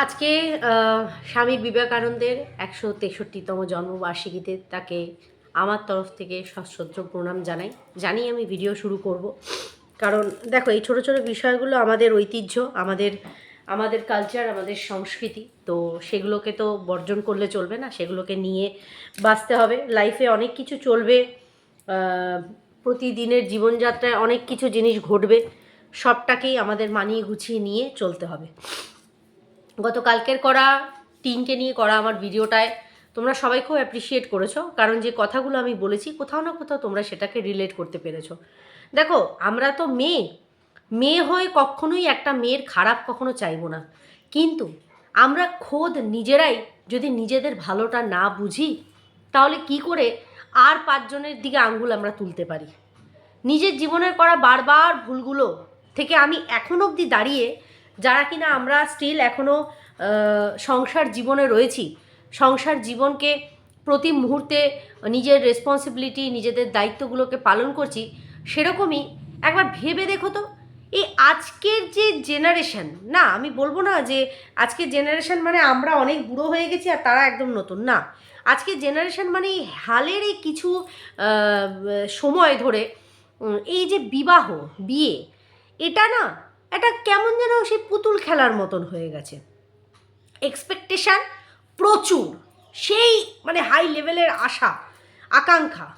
আজকে স্বামী বিবেকানন্দের একশো তেষট্টিতম জন্মবার্ষিকীতে তাকে আমার তরফ থেকে সশ্রদ্ধ প্রণাম জানাই। জানি আমি ভিডিও শুরু করব। কারণ দেখো, এই ছোট ছোট বিষয়গুলো আমাদের ঐতিহ্য, আমাদের আমাদের কালচার আমাদের সংস্কৃতি। তো সেগুলোকে তো বর্জন করলে চলবে না, সেগুলোকে নিয়ে বাঁচতে হবে। লাইফে অনেক কিছু চলবে প্রতিদিনের জীবনযাত্রায় অনেক কিছু জিনিস ঘটবে। সবটাকেই আমাদের মানিয়ে গুছিয়ে নিয়ে চলতে হবে। গতকালকের করা টিনকে নিয়ে করা আমার ভিডিওটায় তোমরা সবাই খুব অ্যাপ্রিসিয়েট করেছ। কারণ যে কথাগুলো আমি বলেছি, কোথাও না কোথাও তোমরা সেটাকে রিলেট করতে পেরেছ। দেখো, আমরা তো মেয়ে। মেয়ে হয়ে কখনোই একটা মেয়ের খারাপ কখনো চাইব না। কিন্তু আমরা খোদ নিজেরাই যদি নিজেদের ভালোটা না বুঝি, তাহলে কি করে আর পাঁচজনের দিকে আঙ্গুল আমরা তুলতে পারি? নিজের জীবনের করা বারবার ভুলগুলো থেকে আমি এখন অবধি দাঁড়িয়ে যারা কিনা আমরা স্টিল এখনও সংসার জীবনে রয়েছি, সংসার জীবনকে প্রতি মুহূর্তে নিজের রেসপন্সিবিলিটি নিজেদের দায়িত্বগুলোকে পালন করছি, সেরকমই একবার ভেবে দেখো তো, এই আজকের যে জেনারেশন না, আমি বলব না যে আজকের জেনারেশন মানে আমরা অনেক বুড়ো হয়ে গেছি আর তারা একদম নতুন, না। আজকের জেনারেশন মানে এই হালের এই কিছু সময় ধরে এই যে বিবাহ, বিয়ে, এটা না এটা কেমন যেন সেই পুতুল খেলার মতন হয়ে গেছে। এক্সপেকটেশান প্রচুর। সেই মানে হাই লেভেলের আশা, আকাঙ্ক্ষা,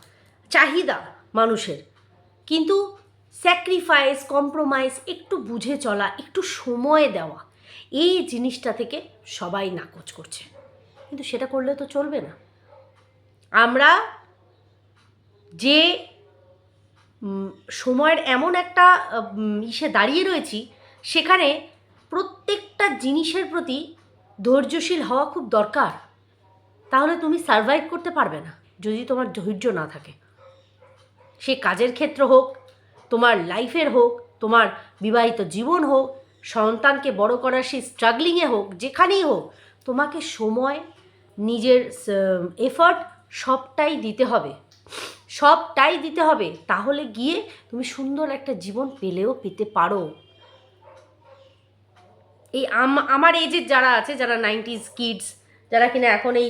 চাহিদা মানুষের। কিন্তু স্যাক্রিফাইস কম্প্রোমাইজ একটু বুঝে চলা, একটু সময় দেওয়া, এই জিনিসটা থেকে সবাই নাকচ করছে। কিন্তু সেটা করলে তো চলবে না। আমরা যে সময়ের এমন একটা ইসে দাঁড়িয়ে রয়েছি, সেখানে প্রত্যেকটা জিনিসের প্রতি ধৈর্যশীল হওয়া খুব দরকার। তাহলে তুমি সার্ভাইভ করতে পারবে না, যদি তোমার ধৈর্য না থাকে। সে কাজের ক্ষেত্র হোক, তোমার লাইফের হোক, তোমার বিবাহিত জীবন হোক, সন্তানকে বড় করার সেই স্ট্রাগলিংয়ে হোক, যেখানেই হোক, তোমাকে সময়, নিজের এফর্ট সবটাই দিতে হবে। সবটাই দিতে হবে, তাহলে গিয়ে তুমি সুন্দর একটা জীবন পেলেও পেতে পারো। এই আম- আমার এজের যারা আছে, যারা নাইনটিজ কিডস যারা কিনা এখন এই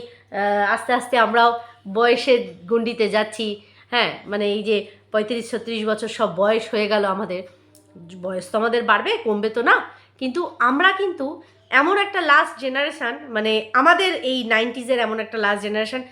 আস্তে আস্তে আমরাও বয়সের গণ্ডিতে যাচ্ছি হ্যাঁ মানে এই যে পঁয়ত্রিশ, ছত্রিশ বছর সব বয়স হয়ে গেল আমাদের, বয়স তো আমাদের বাড়বে, কমবে তো না, কিন্তু আমরা কিন্তু এমন একটা লাস্ট জেনারেশান মানে আমাদের এই নাইনটিজের এমন একটা লাস্ট জেনারেশান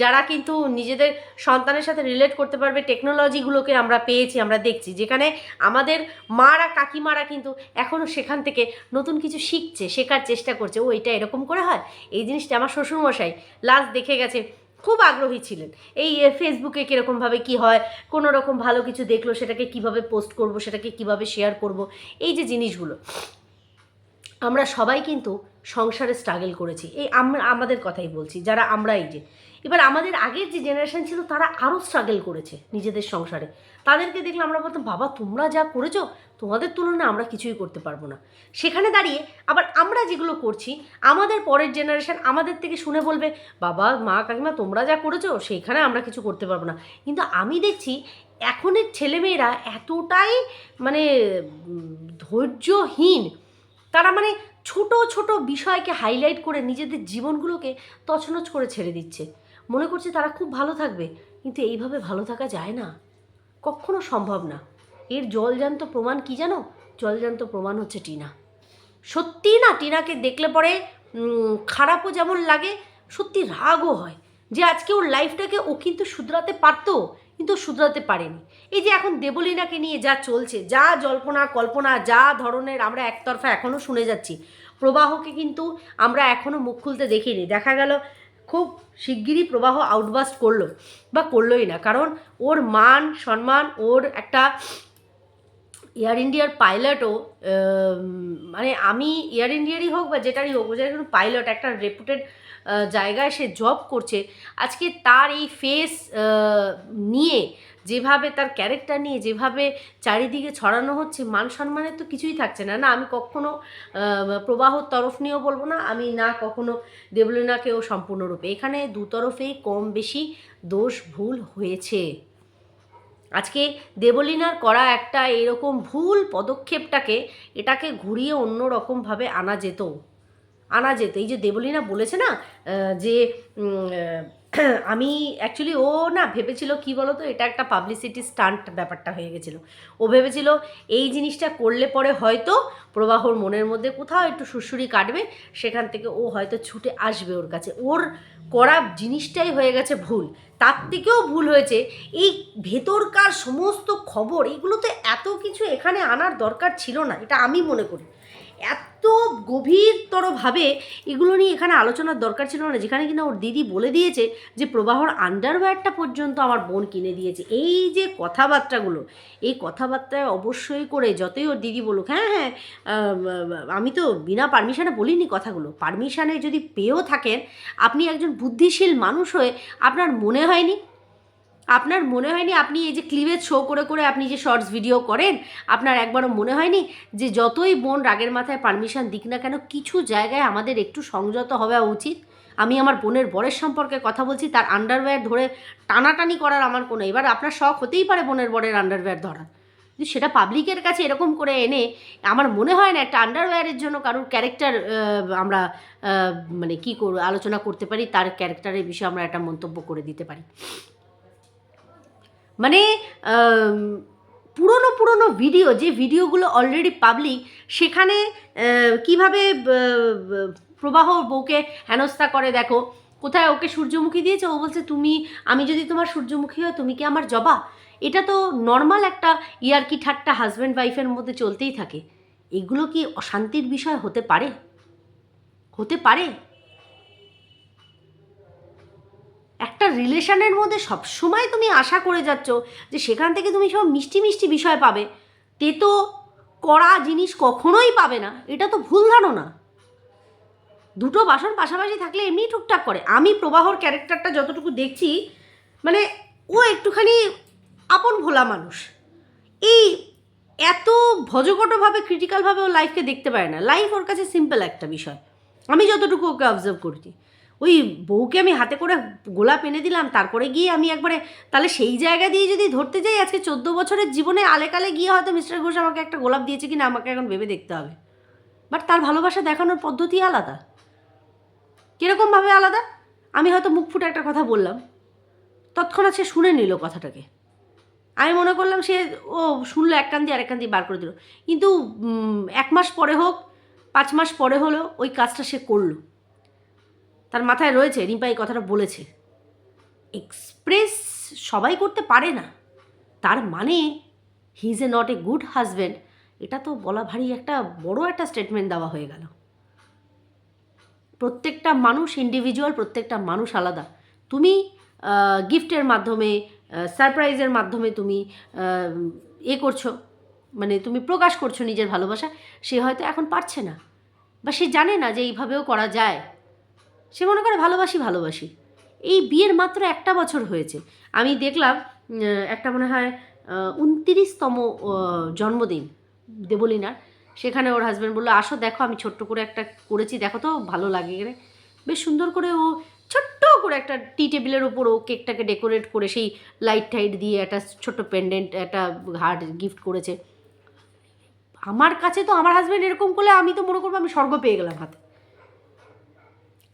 যারা কিন্তু নিজেদের সন্তানের সাথে রিলেট করতে পারবে টেকনোলজিগুলোকে আমরা পেয়েছি, আমরা দেখছি। যেখানে আমাদের মারা, কাকিমারা কিন্তু এখনও সেখান থেকে নতুন কিছু শিখছে, শেখার চেষ্টা করছে। ও, এটা এরকম করে হয়? এই জিনিসটা আমার শ্বশুরমশাই লাস্ট দেখে গেছে, খুব আগ্রহী ছিলেন। এই ফেসবুকে কীরকমভাবে কি হয়, কোনো রকম ভালো কিছু দেখল, সেটাকে কীভাবে পোস্ট করব, সেটাকে কীভাবে শেয়ার করব, এই যে জিনিসগুলো। আমরা সবাই কিন্তু সংসারে স্ট্রাগল করেছি। এই আমরা আমাদের কথাই বলছি, যারা আমরা এই যে। এবার আমাদের আগের যে জেনারেশন ছিল, তারা আরও স্ট্রাগল করেছে নিজেদের সংসারে। তাদেরকে দেখলে আমরা বলতাম, বাবা, তোমরা যা করেছ, তোমাদের তুলনায় আমরা কিছুই করতে পারব না। সেখানে দাঁড়িয়ে আবার আমরা যেগুলো করছি, আমাদের পরের জেনারেশন আমাদের থেকে শুনে বলবে, বাবা, মা, কাকিমা, তোমরা যা করেছ, সেইখানে আমরা কিছু করতে পারব না। কিন্তু আমি দেখছি, এখনের ছেলেমেয়েরা এতটাই মানে ধৈর্যহীন তারা মানে ছোট ছোট বিষয়কে হাইলাইট করে নিজেদের জীবনগুলোকে তছনছ করে ছেড়ে দিচ্ছে। মনে করছে তারা খুব ভালো থাকবে, কিন্তু এইভাবে ভালো থাকা যায় না। কখনো সম্ভব না। এর জলজান্ত প্রমাণ কি জানো? জলজান্ত প্রমাণ হচ্ছে টিনা। সত্যি না টিনাকে দেখলে পরে খারাপও যেমন লাগে, সত্যি রাগও হয়। যে আজকে ওর লাইফটাকে ও কিন্তু শুধরাতে পারতো। কিন্তু শুধরাতে পারেনি। এই যে এখন দেবলীনাকে নিয়ে যা চলছে, যা জল্পনা, কল্পনা, যা ধরনের আমরা একতরফা এখনও শুনে যাচ্ছি, প্রবাহকে কিন্তু আমরা এখনও মুখ খুলতে দেখিনি। দেখা গেল, খুব শিগগিরই প্রবাহ আউটবাস্ট করল, বা করলোই না, কারণ ওর মান, সম্মান, ওর একটা এয়ার ইন্ডিয়ার পাইলটও মানে আমি এয়ার ইন্ডিয়ারই হোক বা যেটারই হোক, ও যে কোনো পাইলট একটা রেপুটেড জায়গায় সে জব করছে, আজকে তার এই ফেস নিয়ে যেভাবে তার ক্যারেক্টার নিয়ে যেভাবে চারিদিকে ছড়ানো হচ্ছে, মান সম্মানের তো কিছুই থাকছে না। না, আমি কখনো প্রবাহর তরফ নিয়েও বলব না, আমি না কখনো দেবলীনাকেও সম্পূর্ণরূপে। এখানে দু তরফেই কম বেশি দোষ ভুল হয়েছে। আজকে দেবলীনার করা একটা এরকম ভুল পদক্ষেপটাকে, এটাকে ঘুরিয়ে অন্য রকমভাবে আনা যেত। আনা যেত। এই যে দেবলীনা বলেছে না যে আমি অ্যাকচুয়ালি ও না ভেবেছিল, কি বলতো, এটা একটা পাবলিসিটি স্টান্ট ব্যাপারটা হয়ে গেছিল। ও ভেবেছিল, এই জিনিসটা করলে পরে হয়তো প্রবাহর মনের মধ্যে কোথাও একটু সুরসুরি কাটবে, সেখান থেকে ও হয়তো ছুটে আসবে ওর কাছে। ওর করা জিনিসটাই হয়ে গেছে ভুল। তার থেকেও ভুল হয়েছে, এই ভেতরকার সমস্ত খবর, এগুলো তো এত কিছু এখানে আনার দরকার ছিল না, এটা আমি মনে করি। এত গভীরতরভাবে এগুলো নিয়ে এখানে আলোচনার দরকার ছিল না, যেখানে কিনা ওর দিদি বলে দিয়েছে যে প্রবাহর আন্ডারওয়্যারটা পর্যন্ত আমার বোন কিনে দিয়েছে। এই যে কথাবার্তাগুলো, এই কথাবার্তায় অবশ্যই করে যতই ওর দিদি বলুক হ্যাঁ হ্যাঁ আমি তো বিনা পারমিশানে বলিনি কথাগুলো। পারমিশানে যদি পেয়েও থাকেন, আপনি একজন বুদ্ধিশীল মানুষ হয়ে আপনার মনে হয়নি আপনার মনে হয়নি আপনি এই যে ক্লিভেজ শো করে করে আপনি যে শর্টস ভিডিও করেন, আপনার একবারও মনে হয়নি যে যতই বোন রাগের মাথায় পারমিশন দিক না কেন, কিছু জায়গায় আমাদের একটু সংযত হওয়া উচিত? আমি আমার বোনের বরের সম্পর্কে কথা বলছি, তার আন্ডারওয়্যার ধরে টানাটানি করার আমার কোনো, এবার আপনার শখ হতেই পারে বোনের বরের আন্ডারওয়্যার ধরা কিন্তু সেটা পাবলিকের কাছে এরকম করে এনে, আমার মনে হয় না একটা আন্ডারওয়্যারের জন্য কারোর ক্যারেক্টার আমরা মানে কী আলোচনা করতে পারি, তার ক্যারেক্টারের বিষয়ে আমরা একটা মন্তব্য করে দিতে পারি। মানে পুরনো পুরনো ভিডিও যে ভিডিওগুলো অলরেডি পাবলিক সেখানে কীভাবে প্রবাহ বউকে হেনস্থা করে দেখো, কোথায় ওকে সূর্যমুখী দিয়েছে? ও বলছে, তুমি, আমি যদি তোমার সূর্যমুখী হয় তুমি কি আমার জবা? এটা তো নর্মাল একটা ইয়ারকি ঠাট্টা হাজব্যান্ড ওয়াইফের মধ্যে চলতেই থাকে। এগুলো কি অশান্তির বিষয় হতে পারে? হতে পারে? একটা রিলেশনের মধ্যে সবসময় তুমি আশা করে যাচ্ছ যে সেখান থেকে তুমি সব মিষ্টি মিষ্টি বিষয় পাবে। তেতো কড়া জিনিস কখনোই পাবে না। এটা তো ভুল ধারণা। দুটো বাসন পাশাপাশি থাকলে এমনি টুকটাক করে। আমি প্রবাহর ক্যারেক্টারটা যতটুকু দেখছি মানে ও একটুখানি আপন ভোলা মানুষ। এই এত ভজকটভাবে ক্রিটিক্যালভাবে ও লাইফকে দেখতে পারে না। লাইফ ওর কাছে সিম্পল একটা বিষয়। আমি যতটুকু ওকে অবজার্ভ করছি। ওই বউকে আমি হাতে করে গোলাপ এনে দিলাম, তারপরে গিয়ে আমি একবারে, তাহলে সেই জায়গা দিয়ে যদি ধরতে যাই, আজকে চোদ্দ বছরের জীবনে আলেকালে গিয়ে হয়তো মিস্টার ঘোষ আমাকে একটা গোলাপ দিয়েছে কিনা আমাকে এখন ভেবে দেখতে হবে। বাট তার ভালোবাসা দেখানোর পদ্ধতি আলাদা। কীরকমভাবে আলাদা? আমি হয়তো মুখ ফুটে একটা কথা বললাম। তৎক্ষণাৎ সে শুনে নিল কথাটাকে। আমি মনে করলাম সে, ও শুনলো এক কান দিয়ে আরেক কান দিয়ে বার করে দিল। কিন্তু এক মাস পরে হোক, পাঁচ মাস পরে হলো ওই কাজটা সে করল। তার মাথায় রয়েছে, রিম্পা এই কথাটা বলেছে। এক্সপ্রেস সবাই করতে পারে না। তার মানে he is a not a good husband এটা তো বলা ভারী একটা বড় একটা স্টেটমেন্ট দেওয়া হয়ে গেল। প্রত্যেকটা মানুষ ইন্ডিভিজুয়াল প্রত্যেকটা মানুষ আলাদা। তুমি গিফটের মাধ্যমে সারপ্রাইজের মাধ্যমে তুমি এ করছ। মানে তুমি প্রকাশ করছ নিজের ভালোবাসা। সে হয়তো এখন পারছে না। বা সে জানে না যে এইভাবেও করা যায়। সে মনে করে ভালোবাসি ভালোবাসি। এই বিয়ের মাত্র একটা বছর হয়েছে। আমি দেখলাম একটা মনে হয় উনতিরিশতম জন্মদিন দেবলিনার। সেখানে ওর হাজব্যান্ড বলল, আসো, দেখো, আমি ছোট্ট করে একটা করেছি, দেখো তো, ভালো লাগে এখানে। বেশ সুন্দর করে ও ছোট্ট করে একটা টি টেবিলের ওপর ও কেকটাকে ডেকোরেট করে সেই লাইট টাইট দিয়ে একটা ছোট্ট পেন্ডেন্ট একটা হার্ট গিফট করেছে। আমার কাছে তো আমার হাজব্যান্ড এরকম করলে আমি তো মনে করব আমি স্বর্গ পেয়ে গেলাম হাতে।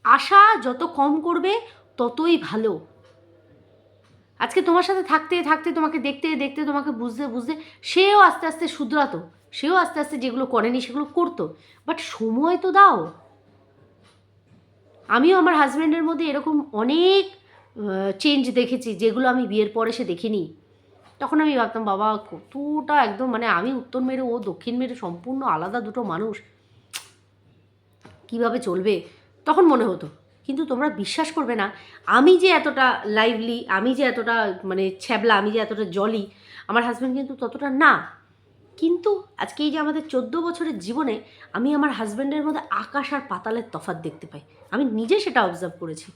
আশা যত কম করবে, ততই ভালো। আজকে তোমার সাথে থাকতে থাকতে, তোমাকে দেখতে দেখতে, তোমাকে বুঝতে বুঝতে সেও আস্তে আস্তে শুধরাতো। সেও আস্তে আস্তে যেগুলো করেনি সেগুলো করতো। বাট সময় তো দাও। আমিও আমার হাজব্যান্ডের মধ্যে এরকম অনেক চেঞ্জ দেখেছি, যেগুলো আমি বিয়ের পরে সে দেখিনি। তখন আমি ভাবতাম, বাবা, কতটা একদম মানে আমি উত্তর মেরু, ও দক্ষিণ মেরু, সম্পূর্ণ আলাদা দুটো মানুষ। কীভাবে চলবে? তখন মনে হতো। কিন্তু তোমরা বিশ্বাস করবে না, আমি যে এতটা লাইভলি আমি যে এতটা মানে ছ্যাবলা, আমি যে এতটা জলি আমার হাজব্যান্ড কিন্তু ততটা না। কিন্তু আজকে এই যে আমাদের চোদ্দ বছরের জীবনে আমি আমার হাজব্যান্ডের মধ্যে আকাশ আর পাতালের তফাৎ দেখতে পাই। আমি নিজে সেটা অবজার্ভ করেছি।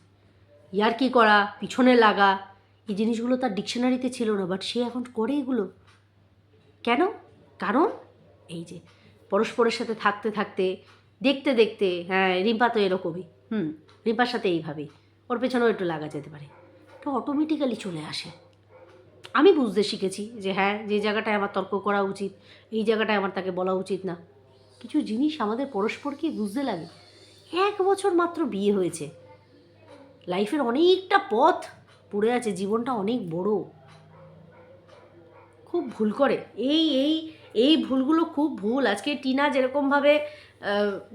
ইয়ার কি করা, পিছনে লাগা, এই জিনিসগুলো তার ডিকশনারিতে ছিল না বাট সে এখন করে এগুলো। কেন? কারণ এই যে পরস্পরের সাথে থাকতে থাকতে দেখতে দেখতে হ্যাঁ রিম্পা তো এরকমই, হুম, রিম্পার সাথে এইভাবেই ওর পেছনেও একটু লাগা যেতে পারে। তো অটোমেটিক্যালি চলে আসে। আমি বুঝতে শিখেছি যে হ্যাঁ যে জায়গাটায় আমার তর্ক করা উচিত, এই জায়গাটায় আমার তাকে বলা উচিত না। কিছু জিনিস আমাদের পরস্পরকে বুঝতে লাগে। এক বছর মাত্র বিয়ে হয়েছে। লাইফের অনেকটা পথ পড়ে আছে, জীবনটা অনেক বড়। খুব ভুল করে। এই এই এই ভুলগুলো খুব ভুল। আজকে টিনা যেরকমভাবে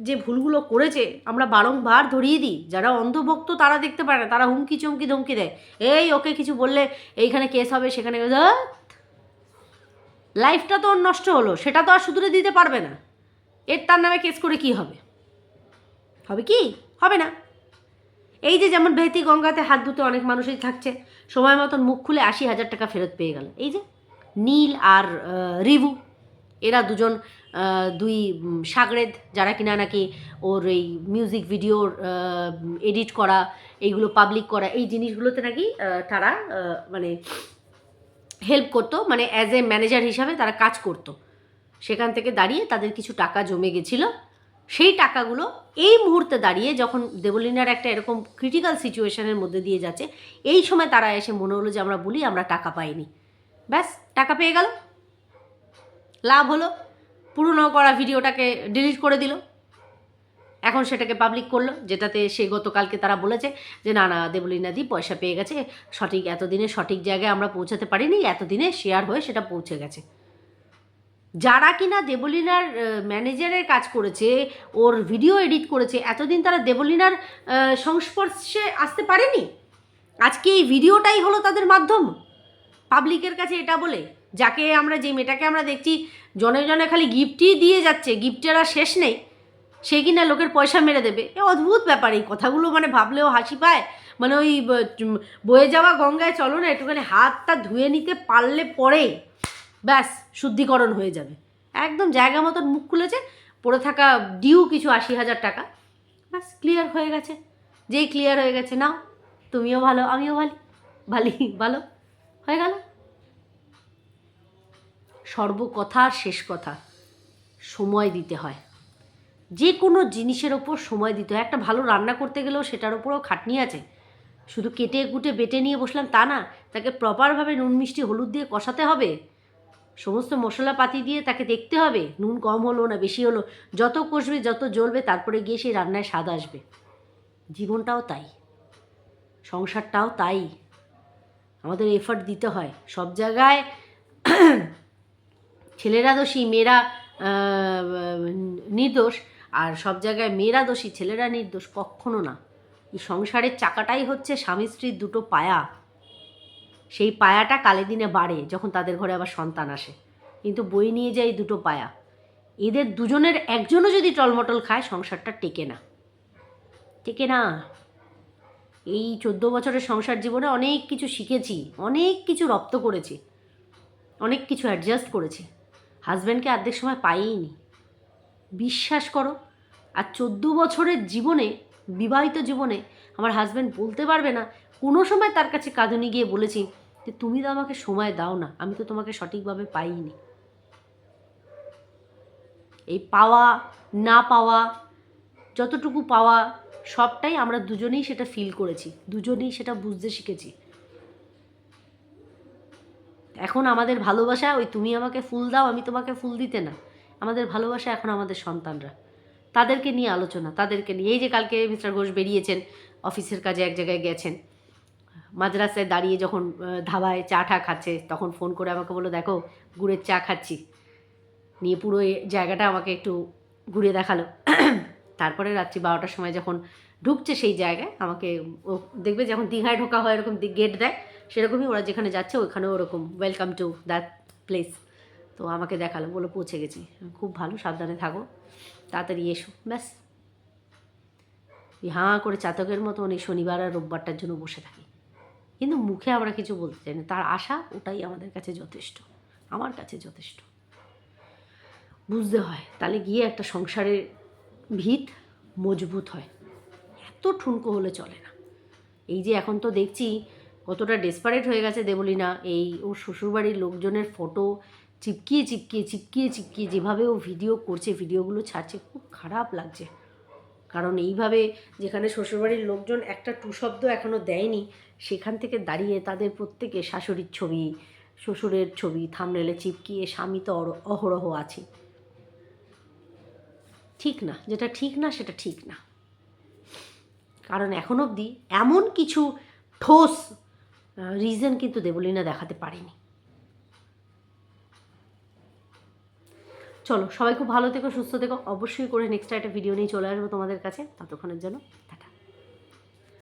যে ভুলগুলো করেছে, আমরা বারংবার ধরিয়ে দিই। যারা অন্ধভক্ত তারা দেখতে পারে না, তারা হুমকি চমকি ধমকি দেয়। এই ওকে কিছু বললে, এইখানে কেস হবে, সেখানে। লাইফটা তো নষ্ট হলো, সেটা তো আর শুধরে দিতে পারবে না। এর তার নামে কেস করে কি হবে? হবে কি? হবে না। এই যে যেমন বেহতি গঙ্গাতে হাত ধুতে অনেক মানুষই থাকছে, সময় মতন মুখ খুলে আশি হাজার টাকা ফেরত পেয়ে গেল। এই যে নীল আর রিভু এরা দুজন দুই সাগরেদ যারা কিনা নাকি ওর এই মিউজিক ভিডিওর এডিট করা, এইগুলো পাবলিক করা, এই জিনিসগুলোতে নাকি তারা মানে হেল্প করতো মানে অ্যাজ এ ম্যানেজার হিসাবে তারা কাজ করতো। সেখান থেকে দাঁড়িয়ে তাদের কিছু টাকা জমে গেছিল। সেই টাকাগুলো এই মুহূর্তে দাঁড়িয়ে যখন দেবলিনার একটা এরকম ক্রিটিক্যাল সিচুয়েশনের মধ্যে দিয়ে যাচ্ছে, এই সময় তারা এসে মনে হলো যে আমরা বলি আমরা টাকা পাইনি। ব্যাস, টাকা পেয়ে গেল। লাভ হলো। পুরনো করা ভিডিওটাকে ডিলিট করে দিল। এখন সেটাকে পাবলিক করল, যেটাতে সে গতকালকে তারা বলেছে যে, না না, দেবলীনা দি পয়সা পেয়ে গেছে। সঠিক এতদিনে সঠিক জায়গায় আমরা পৌঁছাতে পারিনি, এতদিনে শেয়ার হয়ে সেটা পৌঁছে গেছে। যারা কিনা দেবলীনার ম্যানেজারের কাজ করেছে, ওর ভিডিও এডিট করেছে, এতদিন তারা দেবলীনার সংস্পর্শে আসতে পারেনি? আজকে এই ভিডিওটাই হলো তাদের মাধ্যম। পাবলিকের কাছে এটা বলে। যাকে আমরা, যে মেয়েটাকে আমরা দেখছি, জনে জনে খালি গিফটই দিয়ে যাচ্ছে, গিফটের আর শেষ নেই। সে কিনা লোকের পয়সা মেরে দেবে। এ অদ্ভুত ব্যাপার এই কথাগুলো মানে ভাবলেও হাসি পায়। মানে ওই বয়ে যাওয়া গঙ্গায় চলো না, একটুখানি হাতটা ধুয়ে নিতে পারলে পরে ব্যাস, শুদ্ধিকরণ হয়ে যাবে। একদম জায়গা মতন মুখ খুলেছে, পড়ে থাকা ডিউ কিছু আশি হাজার টাকা। ব্যাস ক্লিয়ার হয়ে গেছে। যেই ক্লিয়ার হয়ে গেছে, নাও, তুমিও ভালো, আমিও ভালো, ভালি, ভালো, হয়ে গেল। সর্বকথা আর শেষ কথা। সময় দিতে হয়। যে কোনো জিনিসের ওপর সময় দিতে হয়। একটা ভালো রান্না করতে গেলেও সেটার ওপরও খাটনি আছে। শুধু কেটে কুটে বেটে নিয়ে বসলাম তা না, তাকে প্রপারভাবে নুন, মিষ্টি, হলুদ দিয়ে কষাতে হবে। সমস্ত মশলাপাতি দিয়ে তাকে দেখতে হবে, নুন কম হলো না বেশি হলো। যত কষবে, যত জ্বলবে, তারপরে গিয়ে সেই রান্নায় স্বাদ আসবে। জীবনটাও তাই। সংসারটাও তাই। আমাদের এফর্ট দিতে হয়। সব জায়গায় ছেলেরা দোষী, মেয়েরা নির্দোষ, আর সব জায়গায় মেয়েরা দোষী, ছেলেরা নির্দোষ, কখনো না। এই সংসারের চাকাটাই হচ্ছে স্বামী স্ত্রীর দুটো পায়া। সেই পায়াটা কালে দিনে বাড়ে যখন তাদের ঘরে আবার সন্তান আসে। কিন্তু বই নিয়ে যায় দুটো পায়া। এদের দুজনের একজনও যদি টলমটল খায়, সংসারটা টেকে না। টেকে না। এই চোদ্দ বছরের সংসার জীবনে অনেক কিছু শিখেছি, অনেক কিছু রপ্ত করেছি, অনেক কিছু অ্যাডজাস্ট করেছি। হাজব্যান্ডকে অর্ধেক সময় পাইনি বিশ্বাস করো, আর চোদ্দ বছরের জীবনে, বিবাহিত জীবনে আমার হাজব্যান্ড বলতে পারবে না, কোনো সময় তার কাছে কাঁদুনি গিয়ে বলেছি যে, তুমি তো আমাকে সময় দাও না, আমি তো তোমাকে সঠিকভাবে পাইনি এই পাওয়া, না পাওয়া, যতটুকু পাওয়া, সবটাই আমরা দুজনেই সেটা ফিল করেছি, দুজনেই সেটা বুঝতে শিখেছি। এখন আমাদের ভালোবাসা, ওই তুমি আমাকে ফুল দাও, আমি তোমাকে ফুল দিতে না। আমাদের ভালোবাসা এখন আমাদের সন্তানরা। তাদেরকে নিয়ে আলোচনা, তাদেরকে নিয়ে। এই যে কালকে মিস্টার ঘোষ বেরিয়েছেন, অফিসের কাজে এক জায়গায় গেছেন, মাদ্রাসায় দাঁড়িয়ে যখন ধাবায় চা টা খাচ্ছে, তখন ফোন করে আমাকে বলল, দেখো, গুড়ের চা খাচ্ছি। নিয়ে পুরো জায়গাটা আমাকে একটু ঘুরে দেখাল। তারপরে রাত্রি বারোটার সময় যখন ঢুকছে সেই জায়গায়, আমাকে ও দেখবে যখন দীঘায় ঢোকা হয়, এরকম গেট দেয় সেরকমই ওরা যেখানে যাচ্ছে ওখানেও ওরকম ওয়েলকাম টু দ্যাট প্লেস তো আমাকে দেখাল বলো পৌঁছে গেছি। খুব ভালো, সাবধানে থাকো, তাড়াতাড়ি এসো, ব্যাস। হাঁ করে চাতকের মতো অনেক শনিবার আর রোববারটার জন্য বসে থাকি। কিন্তু মুখে আমরা কিছু বলতে চাই না, তার আশা ওটাই আমাদের কাছে যথেষ্ট, আমার কাছে যথেষ্ট। বুঝতে হয়, তাহলে গিয়ে একটা সংসারের ভিত মজবুত হয়। এত ঠুনকো হলে চলে না। এই যে এখন তো দেখছি কতটা ডেসপারেট হয়ে গেছে দেবলিনা। এই ওর শ্বশুরবাড়ির লোকজনের ফটো চিপকিয়ে চিপকিয়ে চিপকিয়ে চিপকিয়ে যেভাবে ও ভিডিও করছে ভিডিওগুলো ছাড়ছে, খুব খারাপ লাগছে। কারণ এইভাবে যেখানে শ্বশুরবাড়ির লোকজন একটা টু শব্দ এখনও দেয়নি, সেখান থেকে দাঁড়িয়ে তাদের প্রত্যেকে শাশুড়ির ছবি, শ্বশুরের ছবি থামনেলে চিপকিয়ে স্বামী তো অহরহ আছে। ঠিক না, যেটা ঠিক না, সেটা ঠিক না। কারণ এখন অবধি এমন কিছু ঠোস রিজন কিন্তু দেবলীনা দেখাতে পারেনি। চলো, সবাই খুব ভালো থেকো, সুস্থ থেকো। অবশ্যই করে নেক্সট একটা ভিডিও নিয়ে চলে আসব তোমাদের কাছে। ততক্ষণের জন্য